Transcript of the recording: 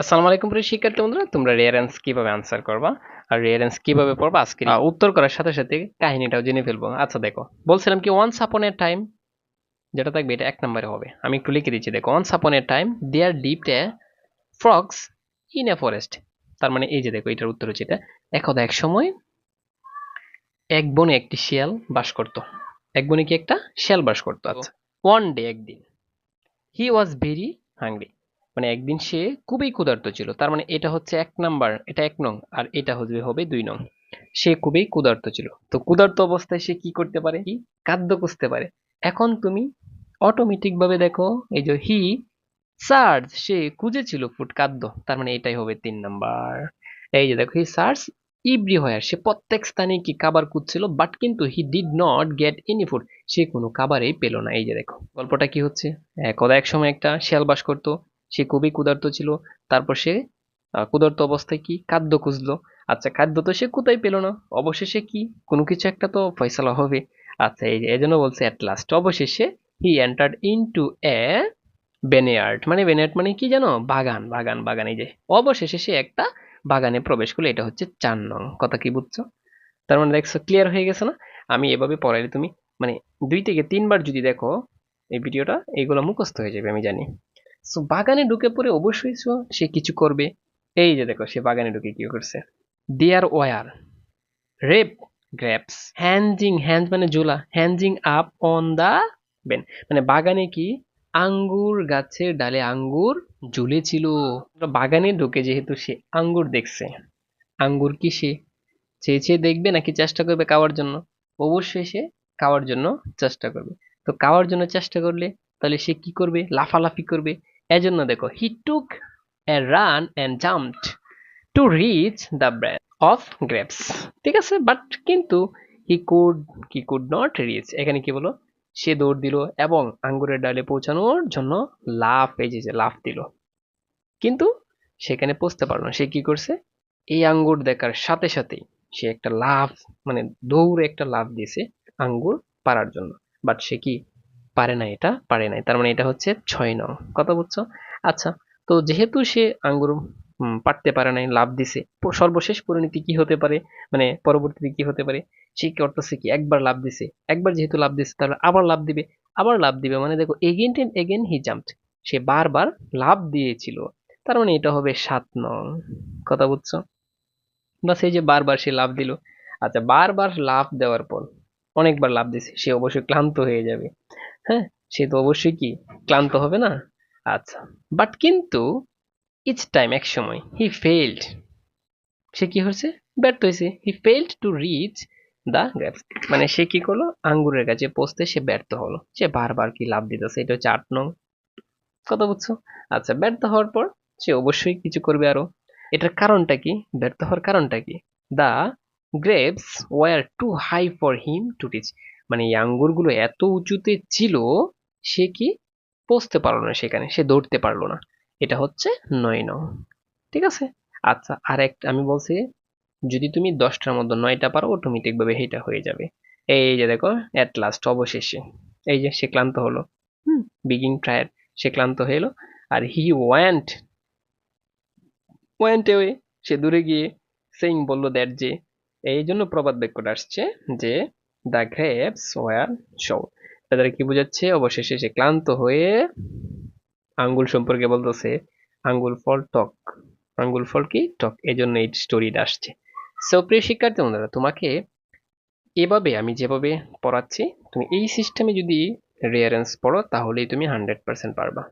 আসসালামু আলাইকুম প্রিয় শিক্ষার্থী বন্ধুরা তোমরা রেয়ারেন্স কীভাবে আনসার করবা আর রেয়ারেন্স কীভাবে পড়বা আজকে উত্তর করার সাথে সাথে কাহিনীটাও জেনে ফেলব। আচ্ছা দেখো বলছিলাম কি ওয়ান্স আপন এ টাইম যেটা থাকবে এটা এক নম্বরে হবে। আমি একটু লিখে দিচ্ছি দেখো once upon a time there dipped a frogs in a forest তার মানে এই যে দেখো এটার উত্তর হচ্ছে এটা। একদা এক সময় এক বনে একটি শিয়াল বাস করত। এক বনে কি একটা? শিয়াল বাস করতো। আচ্ছা ওয়ান ডে একদিন। হি ওয়াজ ভেরি হাংরি মানে একদিন সে খুবই ক্ষুধার্ত ছিল। তার মানে এটা হচ্ছে এক নাম্বার, এটা এক নং, আর এটা হচ্ছে, হবে দুই নং। সে খুবই ক্ষুধার্ত ছিল। তো ক্ষুধার্ত অবস্থায় সে কি করতে পারে? কি? খাদ্য খুঁজতে পারে। এখন তুমি অটোমেটিক ভাবে দেখো, এই যে হি সার্চ সে খুঁজেছিল ফুড খাদ্য তার মানে এটাই হবে তিন নাম্বার। এই যে দেখো হি সার্চ ইব্রি হয়ার সে প্রত্যেক স্থানে কি খাবার খুঁজছিল বাট কিন্তু he did not get any food সে কোনো খাবারই পেল না। এই যে দেখো, গল্পটা কি হচ্ছে? একদা এক সময় একটা শিয়াল বাস করতো। সে খুবই ক্ষুধার্ত ছিল। তারপর সে ক্ষুধার্ত অবস্থায় কি খাদ্য খুঁজলো? আচ্ছা খাদ্য তো সে কোথায় পেল না? অবশেষে কি? কোনো কিছু একটা তো ফয়সালা হবে। আচ্ছা এই এই বলছে অ্যাট লাস্ট অবশেষে he entered into a vineyard মানে বেনেয়ার্ড মানে কি জানো? বাগান বাগান বাগান, এই যে। অবশেষে সে একটা বাগানে প্রবেশ করল, এটা হচ্ছে চার নং। কথা কি বুঝছ? তার মানে দেখছ ক্লিয়ার হয়ে গেছে না? আমি এভাবে পড়াইলে তুমি মানে দুই থেকে তিনবার যদি দেখো, এই ভিডিওটা এইগুলো মুখস্থ হয়ে যাবে, আমি জানি। সো বাগানে ঢুকে পড়ে অবশ্যই সে কিছু করবে। এই যে দেখো, সে বাগানে ঢুকে কি করছে? There were ripe grapes hanging hand মানে জোলা hanging up on the vine মানে বাগানে কি? আঙ্গুর গাছের ডালে আঙ্গুর ঝুলেছিল। বাগানে ঢুকে যেহেতু সে আঙ্গুর দেখছে। আঙ্গুর কি সে? চেয়ে চেয়ে দেখবে নাকি চেষ্টা করবে খাওয়ার জন্য? অবশ্যই সে খাওয়ার জন্য চেষ্টা করবে। তো খাওয়ার জন্য চেষ্টা করলে তাহলে সে কি করবে? লাফালাফি করবে। এজন্য দেখো he took a run and jumped to reach the bunch of grapes ঠিক আছে? বাট কিন্তু he could he could not reach এখানে কি বলো সে দৌড় দিল এবং আঙ্গুরের ডালে পৌঁছানোর জন্য লাফ এই যে লাফ দিল। কিন্তু সেখানে পৌঁছতে পারল না। সে কি করছে? এই আঙ্গুর দেখার সাথে সাথেই সে একটা লাফ মানে দৌড়ে একটা লাফ দিয়েছে আঙ্গুর পারার জন্য। বাট সে কি পারে না এটা, পারে নাই। তার মানে এটা হচ্ছে ছয় নং। কথা বুঝছ? আচ্ছা তো যেহেতু সে আঙ্গুর পারতে পারে নাই লাভ দিছে সর্বশেষ পরিণতি কি হতে পারে? মানে পরবর্তীতে কি হতে পারে? সে করতেছে কি? একবার লাভ দিছে। একবার যেহেতু লাভ দিছে, তাহলে আবার লাভ দিবে, আবার লাভ দিবে। মানে দেখো again and again he jumped সে বারবার লাভ দিয়েছিল। তার মানে এটা হবে সাত নং। কথা বুঝছ? বা সেই যে বারবার সে লাভ দিল। আচ্ছা বারবার লাভ দেওয়ার পর অনেকবার লাভ দিছে, সে অবশ্যই ক্লান্ত হয়ে যাবে। হ্যাঁ সে তো অবশ্যই কি? ক্লান্ত হবে না? আচ্ছা বাট কিন্তু ইচ টাইম এক সময় হি ফেইল্ড সে কি হয়েছে? ব্যর্থ হয়েছে। He failed to reach the grapes মানে সে কি করল? আঙ্গুরের কাছে পৌঁছতে সে ব্যর্থ হলো। সে বারবার কি লাভ দিতেছে? এটা হচ্ছে আট নং। কথা বুঝছ? আচ্ছা ব্যর্থ হওয়ার পর সে অবশ্যই কিছু করবে আরও। এটার কারণটা কি? ব্যর্থ হওয়ার কারণটা কি? The grapes were too high for him to reach মানে এই আঙ্গুরগুলো এত উঁচুতে ছিল, সে কি পৌঁছতে পারল না সেখানে, সে দৌড়তে পারল না। এটা হচ্ছে নয় নং, ঠিক আছে? আচ্ছা আর একটা আমি বলছি, যদি তুমি দশটার মধ্যে নয়টা পারো অটোমেটিক ভাবে এটা হয়ে যাবে। এই যে দেখো অ্যাট লাস্ট অবশেষে। এই যে, সে ক্লান্ত হলো। হুম বিগিং ট্রায়ার সে ক্লান্ত হয়ে এলো। আর হি ওয়ান্ট ওয়ান্ট এওয়ে সে দূরে গিয়ে সেইং বলল দ্যাট যে, এই জন্য প্রবাদ বাক্যটা আসছে যে দ্য গ্রেপস ওয়ার শো। তাদের কি বোঝাচ্ছে? অবশেষে সে ক্লান্ত হয়ে আঙ্গুল সম্পর্কে বলতেছে, আঙ্গুল ফল টক। আঙ্গুল ফল কি? টক। এই জন্য এই স্টোরিটা আসছে। সো প্রিয় শিক্ষার্থী বন্ধুরা, তোমাকে এভাবে আমি যেভাবে পড়াচ্ছি, তুমি এই সিস্টেমে যদি রেয়ারেন্স পড়ো, তাহলেই তুমি হান্ড্রেড পার্সেন্ট পারবা।